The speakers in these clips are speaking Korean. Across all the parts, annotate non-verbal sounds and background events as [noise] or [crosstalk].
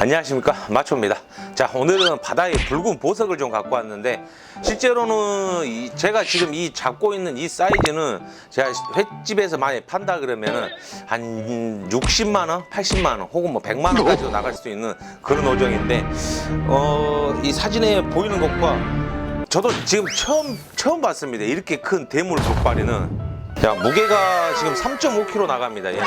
안녕하십니까? 마초입니다. 자 오늘은 바다에 붉은 보석을 좀 갖고 왔는데 실제로는 이- 제가 지금 이 잡고 있는 이 사이즈는 제가 횟집에서 많이 판다 그러면은 한 60만원 80만원 혹은 뭐 100만원까지도 나갈 수 있는 그런 어종인데 어 이 사진에 보이는 것과 저도 지금 처음 처음 봤습니다. 이렇게 큰 대물 족발이는. 야 무게가 지금 3.5kg 나갑니다 얘는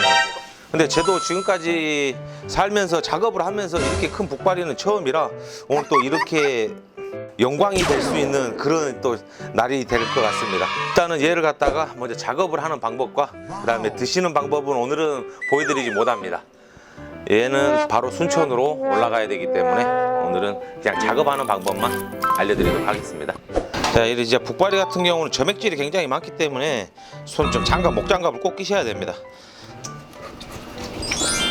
근데 저도 지금까지 살면서 작업을 하면서 이렇게 큰 북발이는 처음이라 오늘 또 이렇게 영광이 될 수 있는 그런 또 날이 될 것 같습니다. 일단은 얘를 갖다가 먼저 작업을 하는 방법과 그 다음에 드시는 방법은 오늘은 보여드리지 못합니다. 얘는 바로 순천으로 올라가야 되기 때문에 오늘은 그냥 작업하는 방법만 알려드리도록 하겠습니다. 자, 이 이제 북발이 같은 경우는 점액질이 굉장히 많기 때문에 손 좀 장갑, 목 장갑을 꼭 끼셔야 됩니다.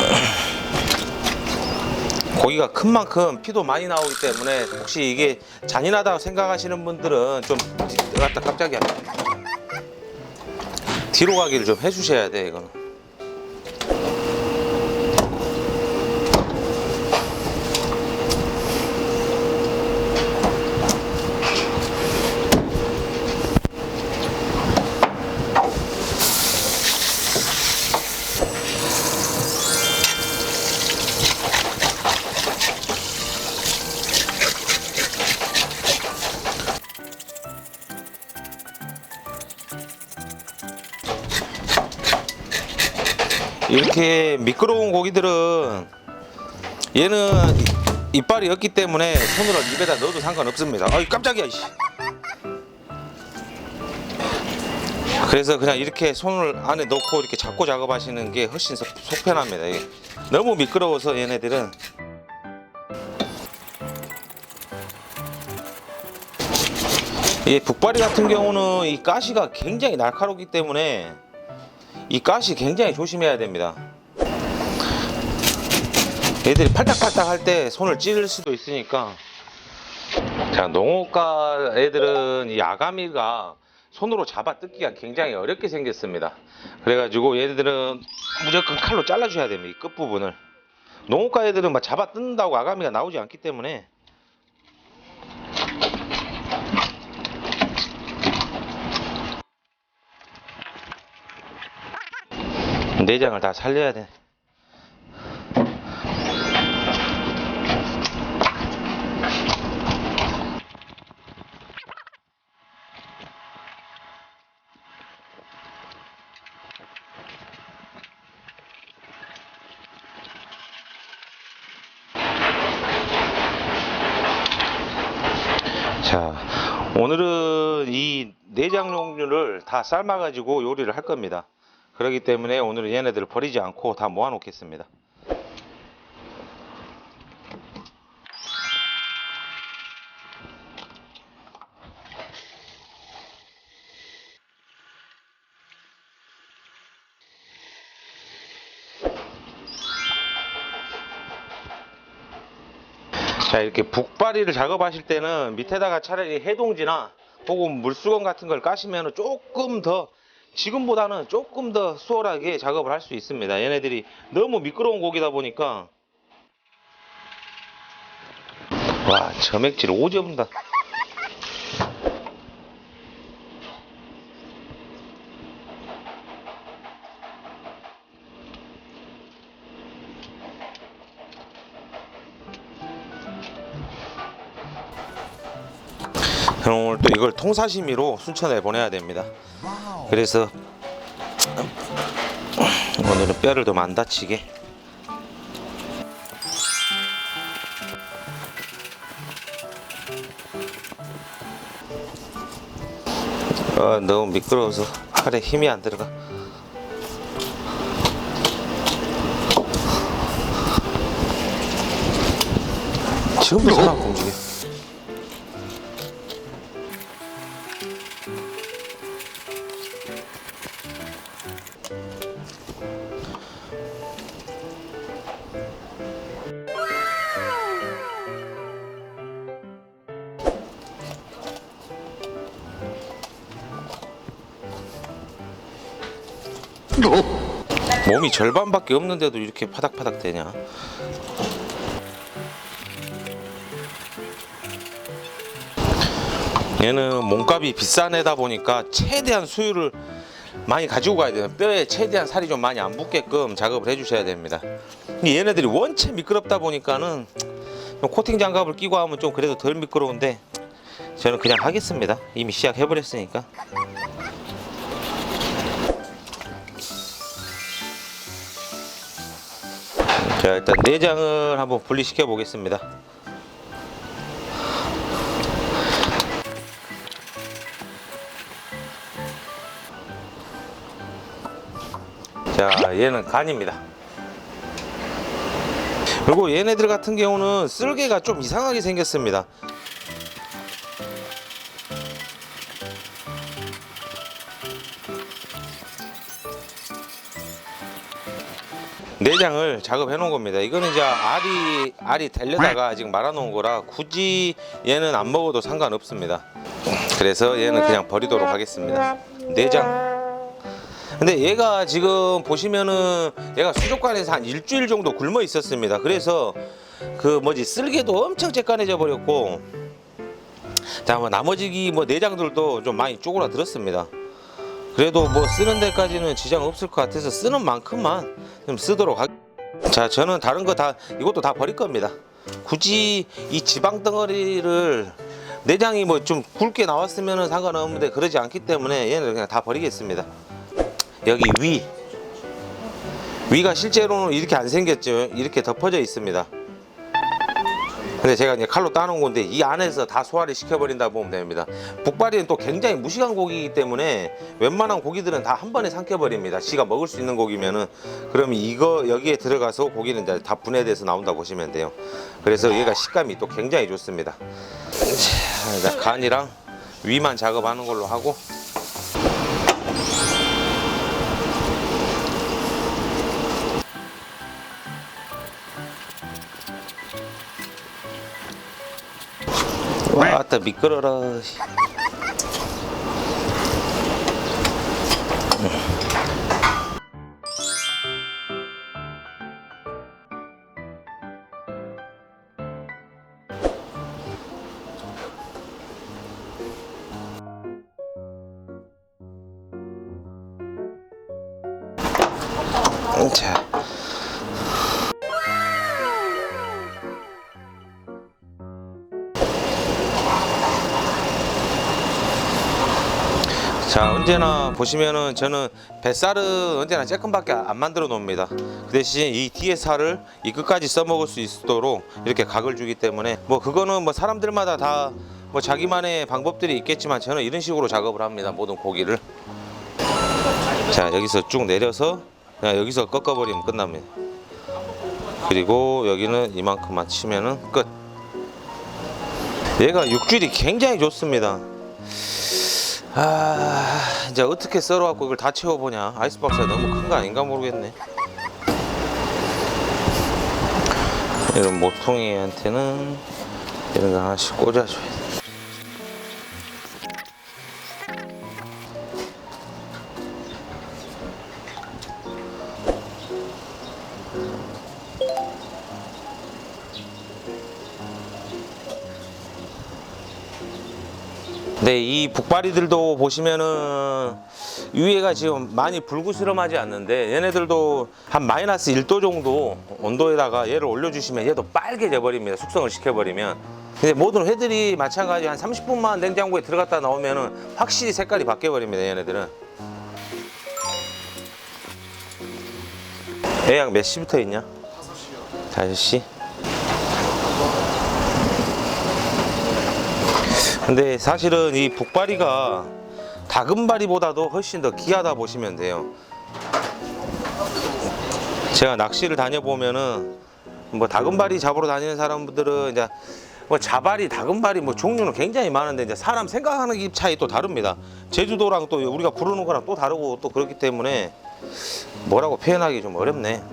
[laughs] 고기가 큰 만큼 피도 많이 나오기 때문에 혹시 이게 잔인하다고 생각하시는 분들은 좀 갖다 깜짝이야. 뒤로 가기를 좀 해주셔야 돼 이거는 이렇게 미끄러운 고기들은 얘는 이- 이빨이 없기 때문에 손으로 입에다 넣어도 상관없습니다 아이 깜짝이야 이씨. 그래서 그냥 이렇게 손을 안에 넣고 이렇게 잡고 작업하시는 게 훨씬 속- 속편합니다 이게. 너무 미끄러워서 얘네들은 이 북발이 같은 경우는 이 가시가 굉장히 날카롭기 때문에 이 가시 굉장히 조심해야 됩니다. 얘들이 팔딱팔딱 할 때 손을 찌를 수도 있으니까 자 농어가 애들은 이 아가미가 손으로 잡아 뜯기가 굉장히 어렵게 생겼습니다. 그래가지고 얘들은 무조건 칼로 잘라줘야 됩니다. 이 끝부분을. 농어가 애들은 막 잡아 뜯는다고 아가미가 나오지 않기 때문에 내장을 다 살려야 돼. 자, 오늘은 이 내장 종류를 다 삶아가지고 요리를 할 겁니다. 그렇기 때문에 오늘은 얘네들을 버리지 않고 다 모아 놓겠습니다. 자 이렇게 북바리를 작업하실 때는 밑에다가 차라리 해동지나 혹은 물수건 같은 걸 까시면 조금 더 지금보다는 조금 더 수월하게 작업을 할 수 있습니다. 얘네들이 너무 미끄러운 고기다 보니까. 와 점액질 오져본다. 그럼 오늘 또 이걸 통사시미로 순천에 보내야 됩니다. 그래서 오늘은 뼈를 좀 안 다치게 어, 너무 미끄러워서 팔에 힘이 안 들어가. 지금도 손안 움직여. 몸이 절반밖에 없는데도 이렇게 파닥파닥 되냐? 얘는 몸값이 비싼 애다 보니까 최대한 수유를 많이 가지고 가야 돼요. 뼈에 최대한 살이 좀 많이 안 붙게끔 작업을 해주셔야 됩니다. 얘네들이 원체 미끄럽다 보니까는 뭐 코팅 장갑을 끼고 하면 좀 그래도 덜 미끄러운데 저는 그냥 하겠습니다. 이미 시작해버렸으니까. 자 일단 내장을 한번 분리시켜 보겠습니다. 자 얘는 간입니다. 그리고 얘네들 같은 경우는 쓸개가 좀 이상하게 생겼습니다. 내장을 작업해 놓은 겁니다. 이거는 이제 알이 알이 달려다가 지금 말아 놓은 거라 굳이 얘는 안 먹어도 상관없습니다. 그래서 얘는 그냥 버리도록 하겠습니다. 내장. 근데 얘가 지금 보시면은 얘가 수족관에서 한 일주일 정도 굶어 있었습니다. 그래서 그 뭐지 쓸개도 엄청 쬐깐해져 버렸고 자 뭐 나머지 뭐 내장들도 좀 많이 쪼그라들었습니다. 그래도 뭐 쓰는 데까지는 지장 없을 것 같아서 쓰는 만큼만 좀 쓰도록 하. 자 저는 다른 거 다 이것도 다 버릴 겁니다. 굳이 이 지방 덩어리를 내장이 뭐 좀 굵게 나왔으면 상관없는데 그러지 않기 때문에 얘는 그냥 다 버리겠습니다. 여기 위 위가 실제로는 이렇게 안 생겼죠. 이렇게 덮어져 있습니다. 근데 제가 이제 칼로 따놓은 건데 이 안에서 다 소화를 시켜버린다 보면 됩니다. 북발이는 또 굉장히 무식한 고기이기 때문에 웬만한 고기들은 다 한 번에 삼켜버립니다. 지가 먹을 수 있는 고기면은 그럼 이거 여기에 들어가서 고기는 이제 다 분해돼서 나온다 보시면 돼요. 그래서 얘가 식감이 또 굉장히 좋습니다. 자, 간이랑 위만 작업하는 걸로 하고 와따 미끄러라. 씨. 자. 자 언제나 보시면은 저는 뱃살은 언제나 조금밖에 안 만들어 놓습니다. 그 대신 이 뒤에 살을 이 끝까지 써먹을 수 있도록 이렇게 각을 주기 때문에 뭐 그거는 뭐 사람들마다 다 뭐 자기만의 방법들이 있겠지만 저는 이런 식으로 작업을 합니다 모든 고기를. 자 여기서 쭉 내려서 그냥 여기서 꺾어버리면 끝납니다. 그리고 여기는 이만큼만 치면은 끝. 얘가 육질이 굉장히 좋습니다 아 이제 어떻게 썰어갖고 이걸 다 채워보냐? 아이스박스가 너무 큰 거 아닌가 모르겠네. 이런 모퉁이한테는 이런 거 하나씩 꽂아줘야 네, 이 북바리들도 보시면은 위에가 지금 많이 불구스름하지 않는데 얘네들도 한 마이너스 1도 정도 온도에다가 얘를 올려주시면 얘도 빨개져 버립니다. 숙성을 시켜버리면. 근데 모든 회들이 마찬가지 한 30분만 냉장고에 들어갔다 나오면은 확실히 색깔이 바뀌어 버립니다. 얘네들은. 예약 몇 시부터 있냐? 5시. 근데 사실은 이 북바리가 다금바리보다도 훨씬 더 귀하다 보시면 돼요. 제가 낚시를 다녀보면은 뭐 다금바리 잡으러 다니는 사람들은 이제 뭐 자바리, 다금바리 뭐 종류는 굉장히 많은데 이제 사람 생각하는 게 차이 또 다릅니다. 제주도랑 또 우리가 부르는 거랑 또 다르고 또 그렇기 때문에 뭐라고 표현하기 좀 어렵네.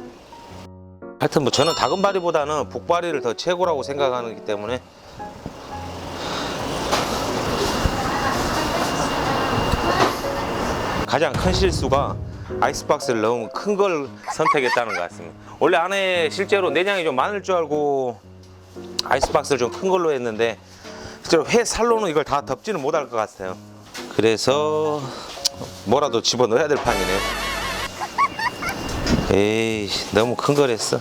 하여튼 뭐 저는 다금바리보다는 북바리를 더 최고라고 생각하기 때문에 가장 큰 실수가 아이스박스를 너무 큰 걸 선택했다는 것 같습니다. 원래 안에 실제로 내장이 좀 많을 줄 알고 아이스박스를 좀 큰 걸로 했는데 실제로 회 살로는 이걸 다 덮지는 못할 것 같아요. 그래서 뭐라도 집어 넣어야 될 판이네. 에이 너무 큰 거랬어.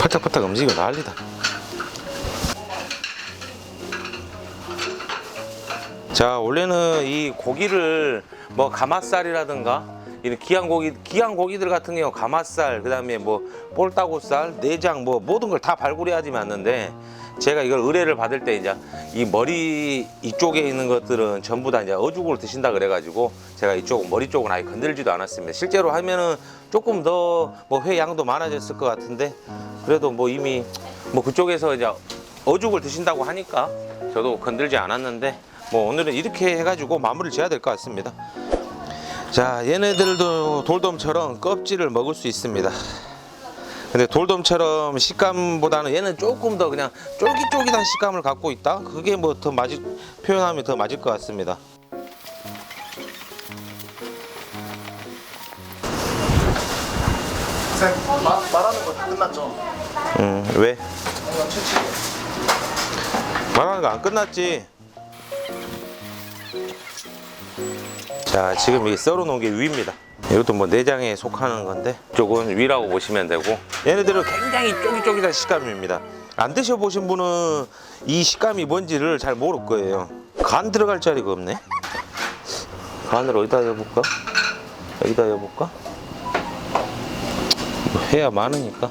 팔딱팔딱 움직이고 난리다. 자 원래는 이 고기를 뭐 가마살이라든가 이런 귀한 고기 귀한 고기들 같은 경우 가마살 그다음에 뭐 볼따구살 내장 뭐 모든 걸 다 발굴해야지 맞는데 제가 이걸 의뢰를 받을 때 이제 이 머리 이쪽에 있는 것들은 전부 다 이제 어죽을 드신다 그래가지고 제가 이쪽 머리 쪽은 아예 건들지도 않았습니다. 실제로 하면은 조금 더 뭐 회 양도 많아졌을 것 같은데 그래도 뭐 이미 뭐 그쪽에서 이제 어죽을 드신다고 하니까 저도 건들지 않았는데 뭐 오늘은 이렇게 해가지고 마무리를 지어야 될 것 같습니다. 자 얘네들도 돌돔처럼 껍질을 먹을 수 있습니다. 근데 돌돔처럼 식감보다는 얘는 조금 더 그냥 쫄깃쫄깃한 식감을 갖고 있다. 그게 뭐더 맞을 표현하면 더 맞을 것 같습니다. 선생님 마, 말하는 거 다 끝났죠? 음 왜? 말하는 거 안 끝났지? 자 지금 이 썰어 놓은 게 위입니다. 이것도 뭐 내장에 속하는 건데 이쪽은 위라고 보시면 되고 얘네들은 굉장히 쫄깃쫄깃한 식감입니다. 안 드셔보신 분은 이 식감이 뭔지를 잘 모를 거예요. 간 들어갈 자리가 없네. 간을 어디다 여볼까? 여기다 여볼까? 뭐 해야 많으니까.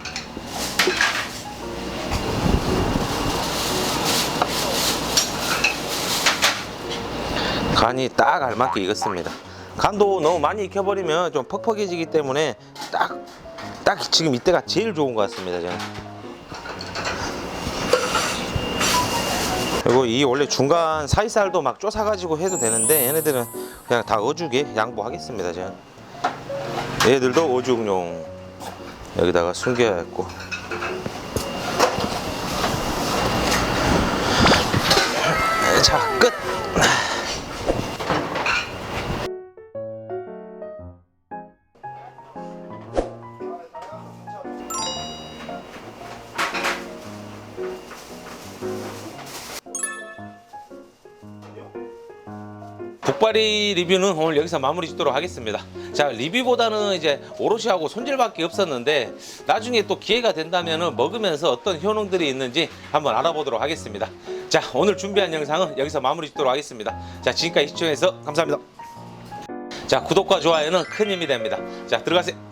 간이 딱 알맞게 익었습니다. 간도 너무 많이 익혀버리면 좀 퍽퍽해지기 때문에 딱, 딱 지금 이때가 제일 좋은 것 같습니다. 저는. 그리고 이 원래 중간 사이살도 막 쪼사가지고 해도 되는데 얘네들은 그냥 다 어죽에 양보하겠습니다. 저는. 얘들도 어죽용 여기다가 숨겨야겠고. 자 끝. 북발이 리뷰는 오늘 여기서 마무리 짓도록 하겠습니다. 자 리뷰보다는 이제 오롯이 하고 손질밖에 없었는데 나중에 또 기회가 된다면 먹으면서 어떤 효능들이 있는지 한번 알아보도록 하겠습니다. 자 오늘 준비한 영상은 여기서 마무리 짓도록 하겠습니다. 자 지금까지 시청해주셔서 감사합니다. 자 구독과 좋아요는 큰 힘이 됩니다. 자 들어가세요.